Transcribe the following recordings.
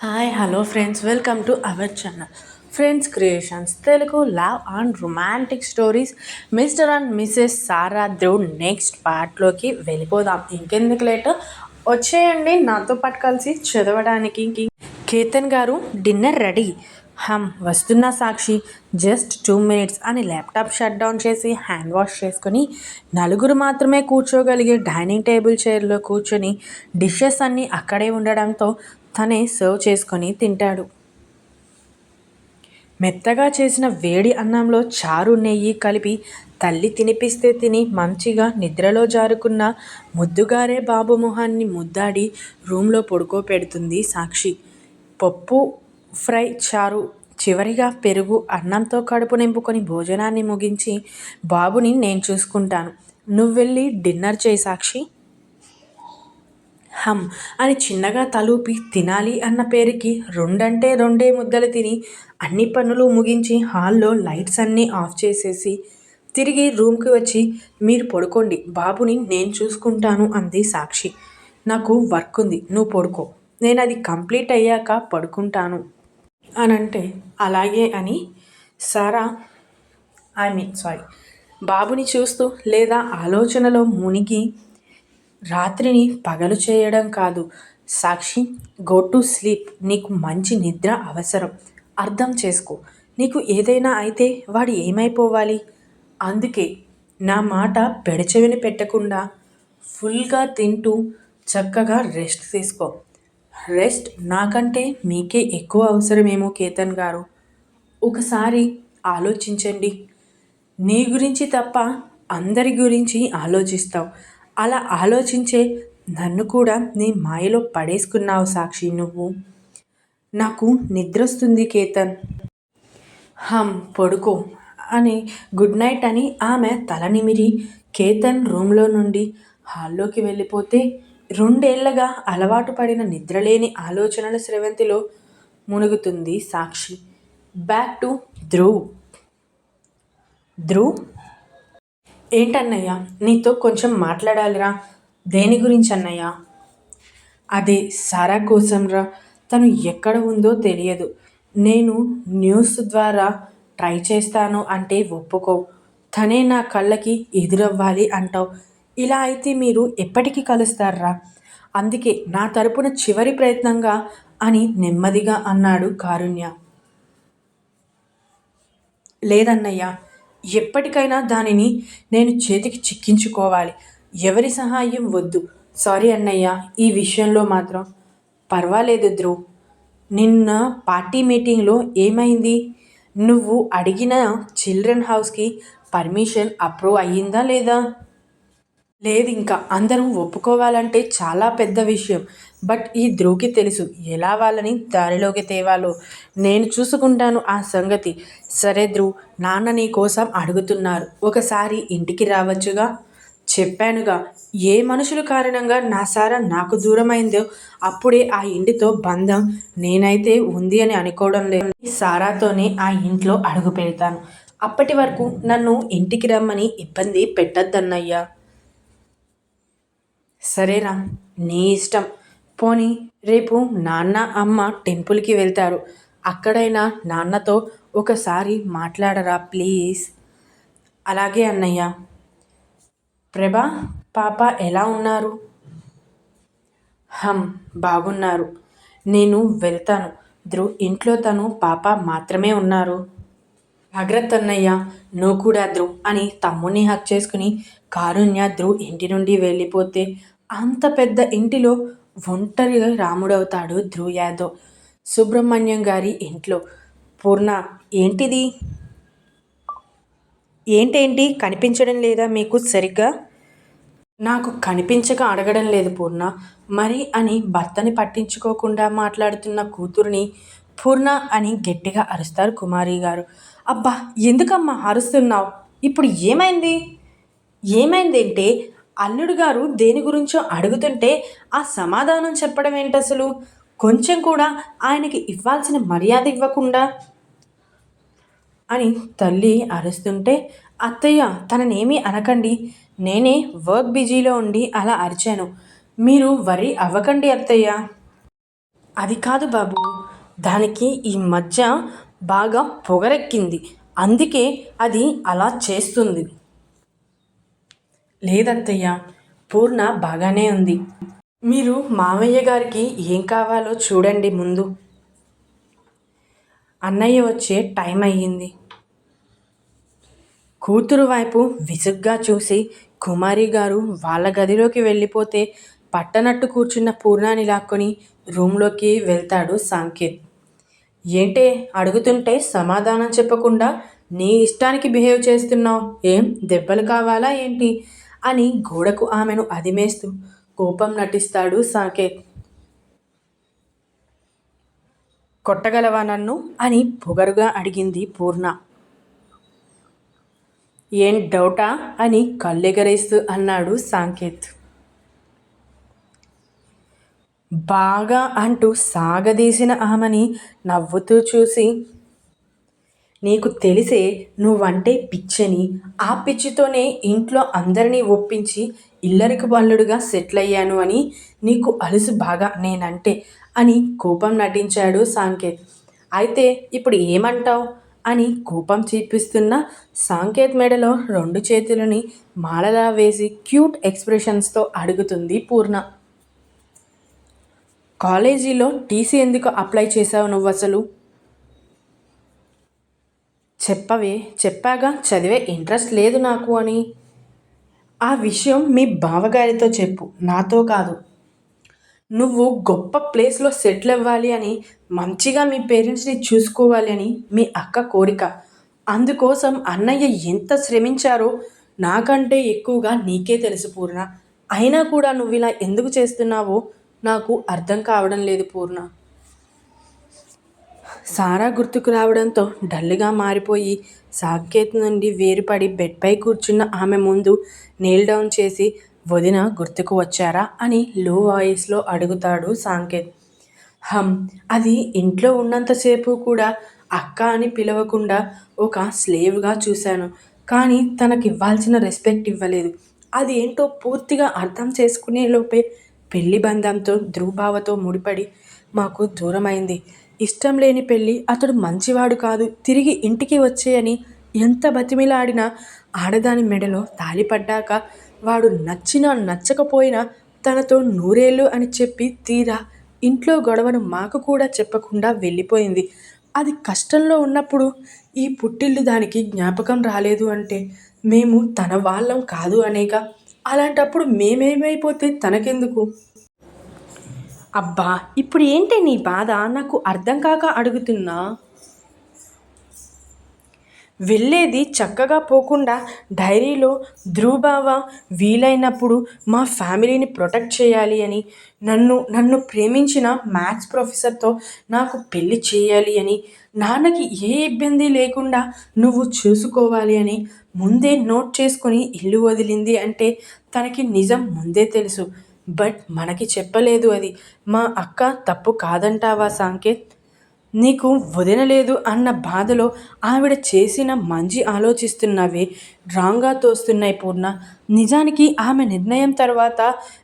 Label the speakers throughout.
Speaker 1: Hi hello friends welcome to our channel friends creations Telugu love and romantic stories mister and missus సారా దేవుడ్ next పార్ట్లోకి వెళ్ళిపోదాం. ఇంకెందుకు late? వచ్చేయండి. నాతో పాటు కలిసి చదవడానికి కేతన్ గారు డిన్నర్ రెడీ హమ్ వస్తున్న సాక్షి. జస్ట్ టూ మినిట్స్ అని ల్యాప్టాప్ షట్ డౌన్ చేసి హ్యాండ్ వాష్ చేసుకొని నలుగురు మాత్రమే కూర్చోగలిగే డైనింగ్ టేబుల్ చైర్లో కూర్చొని డిషెస్ అన్నీ అక్కడే ఉండడంతో తనే సర్వ్ చేసుకొని తింటాడు. మెత్తగా చేసిన వేడి అన్నంలో చారు నెయ్యి కలిపి తల్లి తినిపిస్తే తిని మంచిగా నిద్రలో జారుకున్న ముద్దుగారే బాబు మొహాన్ని ముద్దాడి రూమ్లో పడుకోపెడుతుంది సాక్షి. పప్పు ఫ్రై చారు చివరిగా పెరుగు అన్నంతో కడుపు నింపుకొని భోజనాన్ని ముగించి బాబుని నేను చూసుకుంటాను. నువ్వు వెళ్ళి డిన్నర్ చేయి సాక్షి. హమ్ అని చిన్నగా తలూపి తినాలి అన్న పేరుకి రెండంటే రెండే ముద్దలు తిని అన్ని పనులు ముగించి హాల్లో లైట్స్ అన్నీ ఆఫ్ చేసేసి తిరిగి రూమ్కి వచ్చి మీరు పడుకోండి బాబుని నేను చూసుకుంటాను అంది సాక్షి. నాకు వర్క్ ఉంది నువ్వు పడుకో నేను అది కంప్లీట్ అయ్యాక పడుకుంటాను అని అంటే అలాగే అని సారా ఐ మీన్ సారీ బాబుని చూస్తూ లేదా ఆలోచనలో మునిగి రాత్రిని పగలు చేయడం కాదు. Sakshi go to sleep. నీకు మంచి నిద్ర అవసరం. అర్థం చేసుకో. నీకు ఏదైనా అయితే వాడు ఏమైపోవాలి? అందుకే నా మాట పెడచెవిని పెట్టకుండా ఫుల్గా తింటూ చక్కగా రెస్ట్ తీసుకో. రెస్ట్ నాకంటే మీకే ఎక్కువ అవసరమేమో కేతన్ గారు. ఒకసారి ఆలోచించండి. నీ గురించి తప్ప అందరి గురించి ఆలోచిస్తావు. అలా ఆలోచించే నన్ను కూడా నీ మాయలో పడేసుకున్నావు సాక్షి నువ్వు. నాకు నిద్రొస్తుంది కేతన్. హమ్ పడుకో అని గుడ్ నైట్ అని ఆమె తల నిమిరి కేతన్ రూమ్లో నుండి హాల్లోకి వెళ్ళిపోతే రెండేళ్ళగా అలవాటు పడిన నిద్రలేని ఆలోచనల స్రవంతిలో మునుగుతుంది సాక్షి. Back to Dhruv. ధ్రువ్? ఏంటన్నయ్య? నీతో కొంచెం మాట్లాడాలిరా. దేని గురించి అన్నయ్య అదే సారా కోసంరా. తను ఎక్కడ ఉందో తెలియదు. నేను న్యూస్ ద్వారా ట్రై చేస్తాను అంటే ఒప్పుకో. తనే నా కళ్ళకి ఎదురవ్వాలి అంటావు. ఇలా అయితే మీరు ఎప్పటికీ కలుస్తారా? అందుకే నా తరపున చివరి ప్రయత్నంగా అని నెమ్మదిగా అన్నాడు కారుణ్య. లేదన్నయ్య ఎప్పటికైనా దానిని నేను చేతికి చిక్కించుకోవాలి. ఎవరి సహాయం వద్దు. సారీ అన్నయ్య ఈ విషయంలో మాత్రం. పర్వాలేదు ధ్రువ్. నిన్న పార్టీ మీటింగ్లో ఏమైంది? నువ్వు అడిగిన చిల్డ్రన్ హౌస్కి పర్మిషన్ అప్రూవ్ అయ్యిందా లేదా? లేదు ఇంకా అందరూ ఒప్పుకోవాలంటే చాలా పెద్ద విషయం. బట్ ఈ ధ్రువుకి తెలుసు ఎలా వాళ్ళని దారిలోకి తేవాలో. నేను చూసుకుంటాను ఆ సంగతి. సరే ధ్రువ్ నాన్న నీ కోసం అడుగుతున్నారు. ఒకసారి ఇంటికి రావచ్చుగా? చెప్పానుగా. ఏ మనుషుల కారణంగా నా సారా నాకు దూరమైందో అప్పుడే ఆ ఇంటితో బంధం నేనైతే ఉంది అని అనుకోవడం లేదు. సారాతోనే ఆ ఇంట్లో అడుగు పెడతాను. అప్పటి వరకు నన్ను ఇంటికి రమ్మని ఇబ్బంది పెట్టద్దన్నయ్యా. సరేరా నీ ఇష్టం. పోనీ రేపు నాన్న అమ్మ టెంపుల్కి వెళ్తారు. అక్కడైనా నాన్నతో ఒకసారి మాట్లాడరా ప్లీజ్. అలాగే అన్నయ్య. ప్రభా పాప ఎలా ఉన్నారు? హమ్ బాగున్నారు. నేను వెళ్తాను. ధ్రు ఇంట్లో తను పాప మాత్రమే ఉన్నారు. జాగ్రత్త అన్నయ్య నువ్వు కూడా ధ్రువ్ అని తమ్ముణ్ణి హక్ చేసుకుని కారుణ్య ధ్రువ్ ఇంటి నుండి వెళ్ళిపోతే అంత పెద్ద ఇంటిలో ఒంటరిగా రాముడవుతాడు ధ్రువ్ యాదవ్. సుబ్రహ్మణ్యం గారి ఇంట్లో. పూర్ణ ఏంటిది? ఏంటేంటి? కనిపించడం లేదా మీకు సరిగ్గా? నాకు కనిపించక అడగడం లేదు పూర్ణ. మరి అని భర్తని పట్టించుకోకుండా మాట్లాడుతున్న కూతురిని పూర్ణ అని గట్టిగా అరుస్తారు కుమారి గారు. అబ్బా ఎందుకమ్మా అరుస్తున్నావు? ఇప్పుడు ఏమైంది? ఏమైందంటే? అల్లుడు గారు దేని గురించో అడుగుతుంటే ఆ సమాధానం చెప్పడం ఏంటి అసలు? కొంచెం కూడా ఆయనకి ఇవ్వాల్సిన మర్యాద ఇవ్వకుండా? అని తల్లి అరుస్తుంటే అత్తయ్య తననేమీ అనకండి. నేనే వర్క్ బిజీలో ఉండి అలా అరిచాను. మీరు వరి అవ్వకండి అత్తయ్య. అది కాదు బాబు దానికి ఈ మధ్య బాగా పొగరెక్కింది. అందుకే అది అలా చేస్తుంది. లేదత్తయ్య పూర్ణ బాగానే ఉంది. మీరు మామయ్య గారికి ఏం కావాలో చూడండి ముందు. అన్నయ్య వచ్చే టైం అయ్యింది. కూతురు వైపు విసుగ్గా చూసి కుమారి గారు వాళ్ళ గదిలోకి వెళ్ళిపోతే పట్టనట్టు కూర్చున్న పూర్ణాని లాక్కొని రూమ్లోకి వెళ్తాడు సాంకేత్. ఏంటే అడుగుతుంటే సమాధానం చెప్పకుండా నీ ఇష్టానికి బిహేవ్ చేస్తున్నావు? ఏం? దెబ్బలు కావాలా ఏంటి? అని గోడకు ఆమెను అదిమేస్తూ కోపం నటిస్తాడు సాకేత్ కొట్టగలవా నన్ను? అని పొగరుగా అడిగింది పూర్ణ. ఏం డౌటా? అని కళ్ళెగరేస్తూ అన్నాడు సాంకేత్. బాగా అంటూ సాగదీసిన ఆమెని నవ్వుతూ చూసి నీకు తెలిసే నువ్వంటే పిచ్చని. ఆ పిచ్చితోనే ఇంట్లో అందరినీ ఒప్పించి ఇల్లరికి బల్లుడుగా సెటిల్ అయ్యాను అని నీకు అలుసు బాగా నేనంటే అని కోపం నటించాడు సాంకేత్. అయితే ఇప్పుడు ఏమంటావు? అని కోపం చూపిస్తున్న సాంకేత్ మెడలో రెండు చేతులని మాలలా వేసి క్యూట్ ఎక్స్ప్రెషన్స్తో అడుగుతుంది పూర్ణ. కాలేజీలో టీసీ ఎందుకు అప్లై చేసావు నువ్వు అసలు చెప్పవే చెప్పాగా చదివే ఇంట్రెస్ట్ లేదు నాకు అని. ఆ విషయం మీ బావగారితో చెప్పు నాతో కాదు. నువ్వు గొప్ప ప్లేస్లో సెటిల్ అవ్వాలి అని మంచిగా మీ పేరెంట్స్ని చూసుకోవాలి అని మీ అక్క కోరిక. అందుకోసం అన్నయ్య ఎంత శ్రమించారో నాకంటే ఎక్కువగా నీకే తెలుసు పూర్ణ. అయినా కూడా నువ్వు ఇలా ఎందుకు చేస్తున్నావో నాకు అర్థం కావడం లేదు పూర్ణ. సారా గుర్తుకు రావడంతో డల్గా మారిపోయి సాకేత్ నుండి వేరుపడి బెడ్పై కూర్చున్న ఆమె ముందు నీల్ డౌన్ చేసి వదిన గుర్తుకు వచ్చారా? అని లో వాయిస్లో అడుగుతాడు సాంకేత్. హమ్ అది ఇంట్లో ఉన్నంతసేపు కూడా అక్క అని పిలవకుండా ఒక స్లేవ్గా చూశాను కానీ తనకి ఇవ్వాల్సిన రెస్పెక్ట్ ఇవ్వలేదు. అది ఏంటో పూర్తిగా అర్థం చేసుకునే లోపే పెళ్ళి బంధంతో ధ్రువభావతో ముడిపడి మాకు దూరమైంది. ఇష్టం లేని పెళ్ళి అతడు మంచివాడు కాదు. తిరిగి ఇంటికి వచ్చేయని ఎంత బతిమిలాడినా ఆడదాని మెడలో తాలిపడ్డాక వాడు నచ్చినా నచ్చకపోయినా తనతో నూరేళ్ళు అని చెప్పి తీరా ఇంట్లో గొడవను మాకు కూడా చెప్పకుండా వెళ్ళిపోయింది. అది కష్టంలో ఉన్నప్పుడు ఈ పుట్టిల్లు దానికి జ్ఞాపకం రాలేదు అంటే మేము తన వాళ్ళం కాదు అనేక. అలాంటప్పుడు మేమేమైపోతే తనకెందుకు? అబ్బా ఇప్పుడు ఏంటి నీ బాధ? నాకు అర్థం కాక అడుగుతున్నా. వెళ్ళేది చక్కగా పోకుండా డైరీలో ధ్రువబావ వీలైనప్పుడు మా ఫ్యామిలీని ప్రొటెక్ట్ చేయాలి అని నన్ను నన్ను ప్రేమించిన మ్యాథ్స్ ప్రొఫెసర్తో నాకు పెళ్ళి చేయాలి అని నాన్నకి ఏ ఇబ్బంది లేకుండా నువ్వు చూసుకోవాలి అని ముందే నోట్ చేసుకొని ఇల్లు వదిలింది అంటే తనకి నిజం ముందే తెలుసు. బట్ మనకి చెప్పలేదు అది. మా అక్క తప్పు కాదంటావా సాంకేత్? నీకు వదినలేదు అన్న బాధలో ఆవిడ చేసిన మంచి ఆలోచిస్తున్నవే రాంగ్గా తోస్తున్నాయి పూర్ణ. నిజానికి ఆమె నిర్ణయం తర్వాత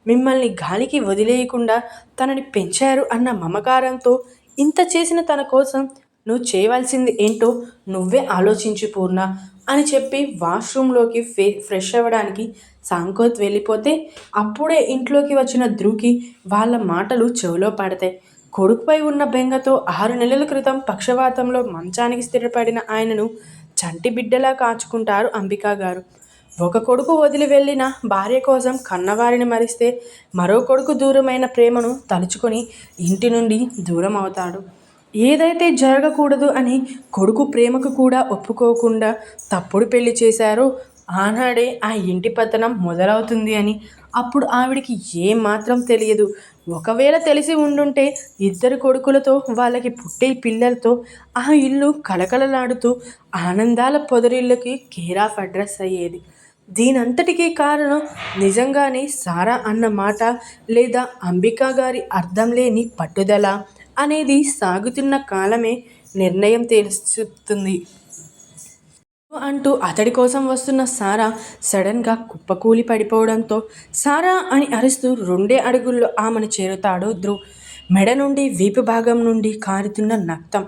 Speaker 1: మిమ్మల్ని గాలికి వదిలేయకుండా తనని పెంచారు అన్న మమకారంతో ఇంత చేసిన తన కోసం నువ్వు చేయవలసింది ఏంటో నువ్వే ఆలోచించు పూర్ణ అని చెప్పి వాష్రూమ్లోకి ఫే ఫ్రెష్ అవ్వడానికి సాంకోత్ వెళ్ళిపోతే అప్పుడే ఇంట్లోకి వచ్చిన ధ్రుకి వాళ్ళ మాటలు చెవిలో పడతాయి. కొడుకుపై ఉన్న బెంగతో ఆరు నెలల క్రితం పక్షవాతంలో మంచానికి స్థిరపడిన ఆయనను చంటి బిడ్డలా కాచుకుంటారు అంబికా గారు. ఒక కొడుకు వదిలి వెళ్ళిన భార్య కోసం కన్నవారిని మరిస్తే మరో కొడుకు దూరమైన ప్రేమను తలుచుకొని ఇంటి నుండి దూరం అవుతాడు. ఏదైతే జరగకూడదు అని కొడుకు ప్రేమకు కూడా ఒప్పుకోకుండా తప్పుడు పెళ్ళి చేశారో ఆనాడే ఆ ఇంటి పతనం మొదలవుతుంది అని. అప్పుడు ఆవిడికి ఏమాత్రం తెలియదు. ఒకవేళ తెలిసి ఉండుంటే ఇద్దరు కొడుకులతో వాళ్ళకి పుట్టే పిల్లలతో ఆ ఇల్లు కలకలలాడుతూ ఆనందాల పొదరిళ్ళకి కేర్ ఆఫ్ అడ్రస్ అయ్యేది. దీనంతటికీ కారణం నిజంగానే సారా అన్న మాట లేదా అంబికా గారి అర్థం లేని పట్టుదల అనేది సాగుతున్న కాలమే నిర్ణయం తెలుస్తుంది. అంటూ అతడి కోసం వస్తున్న సారా సడన్గా కుప్పకూలి పడిపోవడంతో సారా అని అరుస్తూ రెండే అడుగుల్లో ఆమెను చేరుతాడు ధ్రువ్. మెడ నుండి వీపు భాగం నుండి కారుతున్న నక్తం.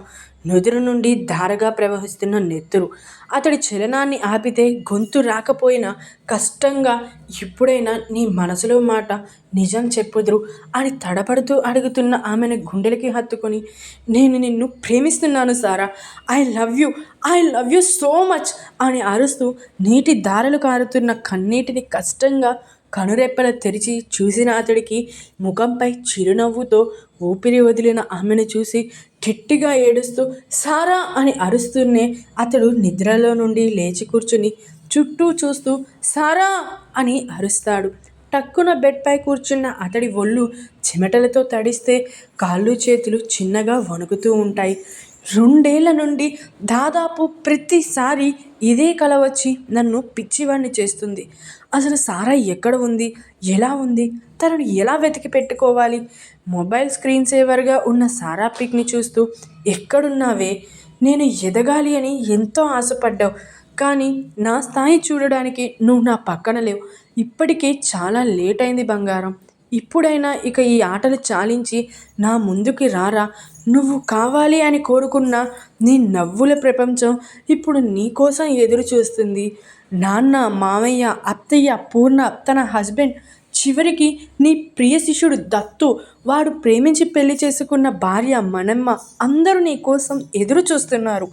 Speaker 1: నుదురు నుండి ధారగా ప్రవహిస్తున్న నెత్తురు. అతడి చలనాన్ని ఆపితే గొంతు రాకపోయినా కష్టంగా ఇప్పుడైనా నీ మనసులో మాట నిజం చెప్పుదురు అని తడపడుతూ అడుగుతున్న ఆమెను గుండెలకి హత్తుకొని నేను నిన్ను ప్రేమిస్తున్నాను Sara. I love you I love you so much అని అరుస్తూ నీటి దారలు కారుతున్న కన్నీటిని కష్టంగా కనురెప్పలు తెరిచి చూసిన అతడికి ముఖంపై చిరునవ్వుతో ఊపిరి వదిలిన ఆమెను చూసి గట్టిగా ఏడుస్తూ సారా అని అరుస్తూనే అతడు నిద్రలో నుండి లేచి కూర్చుని చుట్టూ చూస్తూ సారా అని అరుస్తాడు. టక్కున బెడ్పై కూర్చున్న అతడి ఒళ్ళు చెమటలతో తడిస్తే కాళ్ళు చేతులు చిన్నగా వణుకుతూ ఉంటాయి. రెండేళ్ళ నుండి దాదాపు ప్రతిసారి ఇదే కల వచ్చి నన్ను పిచ్చివాణ్ణి చేస్తుంది. అసలు సారా ఎక్కడ ఉంది? ఎలా ఉంది? తనను ఎలా వెతికి పెట్టుకోవాలి? మొబైల్ స్క్రీన్ సేవర్గా ఉన్న సారా పిక్ని చూస్తూ ఎక్కడున్నావే? నేను ఎదగాలి అని ఎంతో ఆశపడ్డావు. కానీ నా స్థాయి చూడడానికి నువ్వు నా పక్కన లేవు. ఇప్పటికే చాలా లేట్ అయింది బంగారం. ఇప్పుడైనా ఇక ఈ ఆటలు చాలించి నా ముందుకి రారా? నువ్వు కావాలి అని కోరుకున్న నీ నవ్వుల ప్రపంచం ఇప్పుడు నీ కోసం ఎదురు చూస్తుంది. నాన్న మామయ్య అత్తయ్య పూర్ణ తన హస్బెండ్ చివరికి నీ ప్రియ శిష్యుడు దత్తు. వాడు ప్రేమించి పెళ్ళి చేసుకున్న భార్య మనమ్మ అందరూ నీ కోసం ఎదురు చూస్తున్నారు.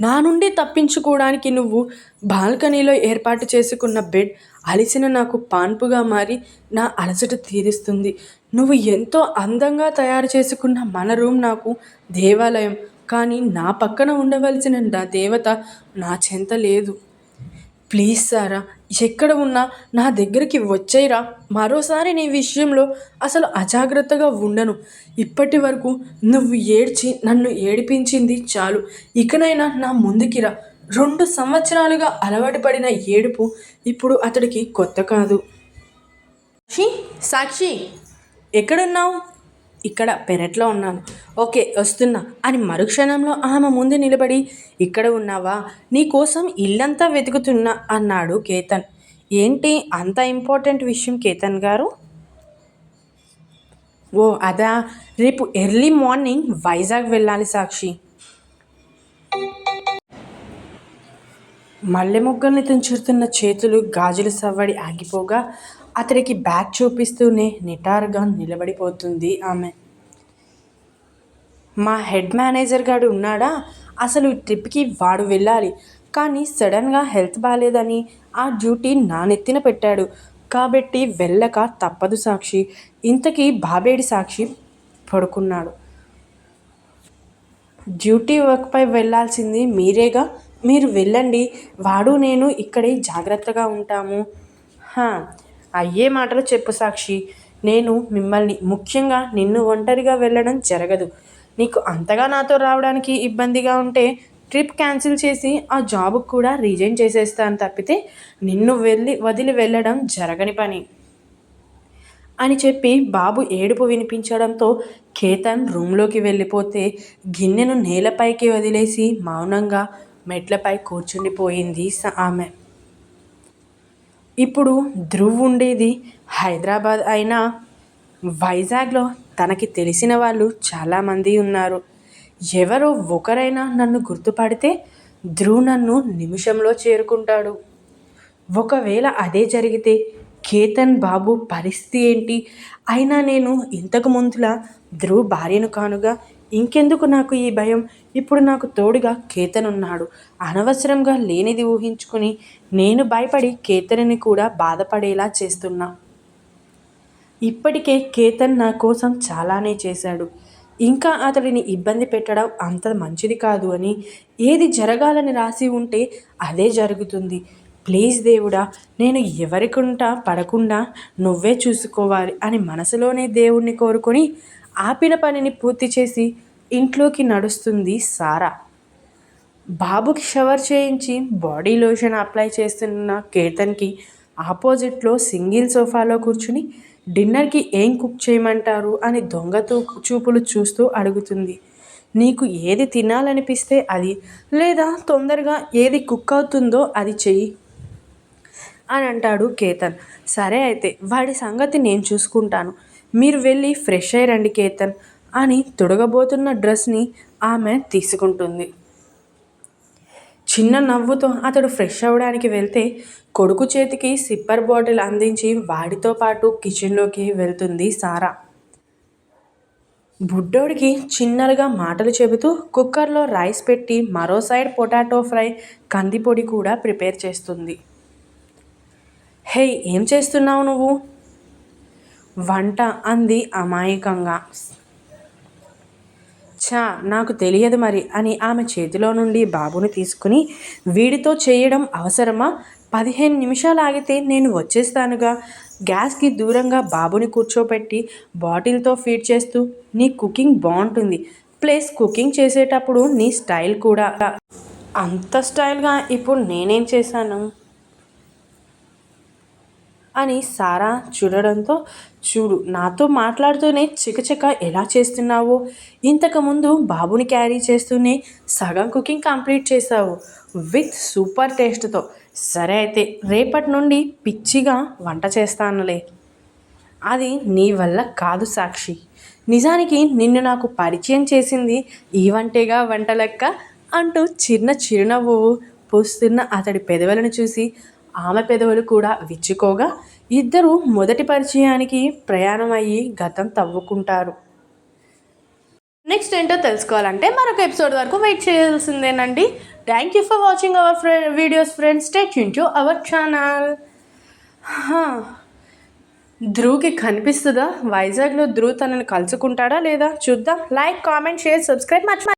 Speaker 1: నా నుండి తప్పించుకోవడానికి నువ్వు బాల్కనీలో ఏర్పాటు చేసుకున్న బెడ్ అలిసిన నాకు పాన్పుగా మారి నా అలసట తీరుస్తుంది. నువ్వు ఎంతో అందంగా తయారు చేసుకున్న మన రూమ్ నాకు దేవాలయం. కానీ నా పక్కన ఉండవలసిన నా దేవత నా చెంత లేదు. ప్లీజ్ సారా ఎక్కడ ఉన్నా నా దగ్గరికి వచ్చేయరా. మరోసారి నీ విషయంలో అసలు అజాగ్రత్తగా ఉండను. ఇప్పటి వరకు నువ్వు ఏడ్చి నన్ను ఏడిపించింది చాలు. ఇకనైనా నా ముందుకిరా రెండు సంవత్సరాలుగా అలవాటు పడిన ఏడుపు ఇప్పుడు అతడికి కొత్త కాదు. సాక్షి సాక్షి ఎక్కడున్నావు? ఇక్కడ పెరట్లో ఉన్నాను. ఓకే వస్తున్నా అని మరుక్షణంలో ఆమె ముందు నిలబడి ఇక్కడ ఉన్నావా? నీకోసం ఇల్లంతా వెతుకుతున్నా అన్నాడు కేతన్. ఏంటి అంత ఇంపార్టెంట్ విషయం కేతన్ గారు? ఓ అదా. రేపు ఎర్లీ మార్నింగ్ వైజాగ్ వెళ్ళాలి సాక్షి. మల్లె మొగ్గల్ని తుంచుతున్న చేతులు గాజుల సవ్వడి ఆగిపోగా అతడికి బ్యాగ్ చూపిస్తూనే నిటారుగా నిలబడిపోతుంది ఆమె. మా హెడ్ మేనేజర్ గారు ఉన్నాడా? అసలు ట్రిప్కి వాడు వెళ్ళాలి. కానీ సడన్గా హెల్త్ బాగాలేదని ఆ డ్యూటీ నా నెత్తిన పెట్టాడు. కాబట్టి వెళ్ళక తప్పదు సాక్షి. ఇంతకీ బాబేడి సాక్షి పడుకున్నాడు. డ్యూటీ వర్క్పై వెళ్ళాల్సింది మీరేగా? మీరు వెళ్ళండి. వాడు నేను ఇక్కడే జాగ్రత్తగా ఉంటాము. అయ్యే మాటలు చెప్పు సాక్షి. నేను మిమ్మల్ని ముఖ్యంగా నిన్ను ఒంటరిగా వెళ్ళడం జరగదు. నీకు అంతగా నాతో రావడానికి ఇబ్బందిగా ఉంటే ట్రిప్ క్యాన్సిల్ చేసి ఆ జాబ్కి కూడా రిజైన్ చేసేస్తాను తప్పితే నిన్ను వెళ్ళి వదిలి వెళ్ళడం జరగని పని. అని చెప్పి బాబు ఏడుపు వినిపించడంతో కేతన్ రూమ్లోకి వెళ్ళిపోతే గిన్నెను నేలపైకి వదిలేసి మౌనంగా మెట్లపై కూర్చుండిపోయింది ఆమె. ఇప్పుడు ధ్రువ్ ఉండేది హైదరాబాద్ అయినా వైజాగ్లో తనకి తెలిసిన వాళ్ళు చాలామంది ఉన్నారు. ఎవరో ఒకరైనా నన్ను గుర్తుపడితే ధ్రువ్ నన్ను నిమిషంలో చేరుకుంటాడు. ఒకవేళ అదే జరిగితే కేతన్ బాబు పరిస్థితి ఏంటి? అయినా నేను ఇంతకు ముందులా ధ్రువ్ భార్యను కానుగా ఇంకెందుకు నాకు ఈ భయం? ఇప్పుడు నాకు తోడుగా కేతన్ ఉన్నాడు అనవసరంగా లేనిది ఊహించుకుని నేను భయపడి కేతన్ని కూడా బాధపడేలా చేస్తున్నా. ఇప్పటికే కేతన్ నా కోసం చాలానే చేశాడు. ఇంకా అతడిని ఇబ్బంది పెట్టడం అంత మంచిది కాదు అని ఏది జరగాలని రాసి ఉంటే అదే జరుగుతుంది. ప్లీజ్ దేవుడా నేను ఎవరికుంటా పడకుండా నువ్వే చూసుకోవాలి అని మనసులోనే దేవుణ్ణి కోరుకొని ఆపిన పనిని పూర్తి చేసి ఇంట్లోకి నడుస్తుంది సారా. బాబుకి షవర్ చేయించి బాడీ లోషన్ అప్లై చేస్తున్న కేతన్కి ఆపోజిట్లో సింగిల్ సోఫాలో కూర్చుని డిన్నర్కి ఏం కుక్ చేయమంటారు అని దొంగతో చూపులు చూస్తూ అడుగుతుంది. నీకు ఏది తినాలనిపిస్తే అది లేదా తొందరగా ఏది కుక్ అవుతుందో అది చెయ్యి అని అంటాడు కేతన్. సరే అయితే వాడి సంగతి నేను చూసుకుంటాను. మీరు వెళ్ళి ఫ్రెష్ అయ్యి రండి కేతన్ అని తొడగబోతున్న డ్రెస్ని ఆమె తీసుకుంటుంది. చిన్న నవ్వుతో అతడు ఫ్రెష్ అవ్వడానికి వెళ్తే కొడుకు చేతికి సిప్పర్ బాటిల్ అందించి వాడితో పాటు కిచెన్లోకి వెళ్తుంది సారా. బుడ్డోడికి చిన్నలుగా మాటలు చెబుతూ కుక్కర్లో రైస్ పెట్టి మరో సైడ్ పొటాటో ఫ్రై కందిపొడి కూడా ప్రిపేర్ చేస్తుంది. హే ఏం చేస్తున్నావు నువ్వు? వంట అంది అమాయకంగా. ఛా నాకు తెలియదు మరి అని ఆమె చేతిలో నుండి బాబుని తీసుకుని వీడితో చేయడం అవసరమా? పదిహేను నిమిషాలు ఆగితే నేను వచ్చేస్తానుగా. గ్యాస్కి దూరంగా బాబుని కూర్చోపెట్టి బాటిల్తో ఫీడ్ చేస్తూ నీ కుకింగ్ బాగుంటుంది. ప్లస్ కుకింగ్ చేసేటప్పుడు నీ స్టైల్ కూడా. అంత స్టైల్గా ఇప్పుడు నేనేం చేశాను? అని సారా చూడడంతో చూడు నాతో మాట్లాడుతూనే చికచక ఎలా చేస్తున్నావో? ఇంతకుముందు బాబుని క్యారీ చేస్తూనే సగం కుకింగ్ కంప్లీట్ చేసావు విత్ సూపర్ టేస్ట్తో. సరే అయితే రేపటి నుండి పిచ్చిగా వంట చేస్తానులే. అది నీ వల్ల కాదు సాక్షి. నిజానికి నిన్ను నాకు పరిచయం చేసింది ఈ వంటేగా వంట లెక్క అంటూ చిన్న చిరునవ్వు పూస్తున్న అతడి పెదవులను చూసి ఆమె పెదవులు కూడా విచ్చుకోగా ఇద్దరు మొదటి పరిచయానికి ప్రయాణం అయ్యి గతం తవ్వుకుంటారు. నెక్స్ట్ ఏంటో తెలుసుకోవాలంటే మరొక ఎపిసోడ్ వరకు wait చేయాల్సిందేనండి. Thank you for watching our ఫ్రె videos friends tech to our channel ధ్రువ్కి కనిపిస్తుందా? వైజాగ్లో ధ్రువ్ తనని కలుసుకుంటాడా లేదా? చూద్దాం. లైక్ కామెంట్ షేర్ సబ్స్క్రైబ్ మర్చిపో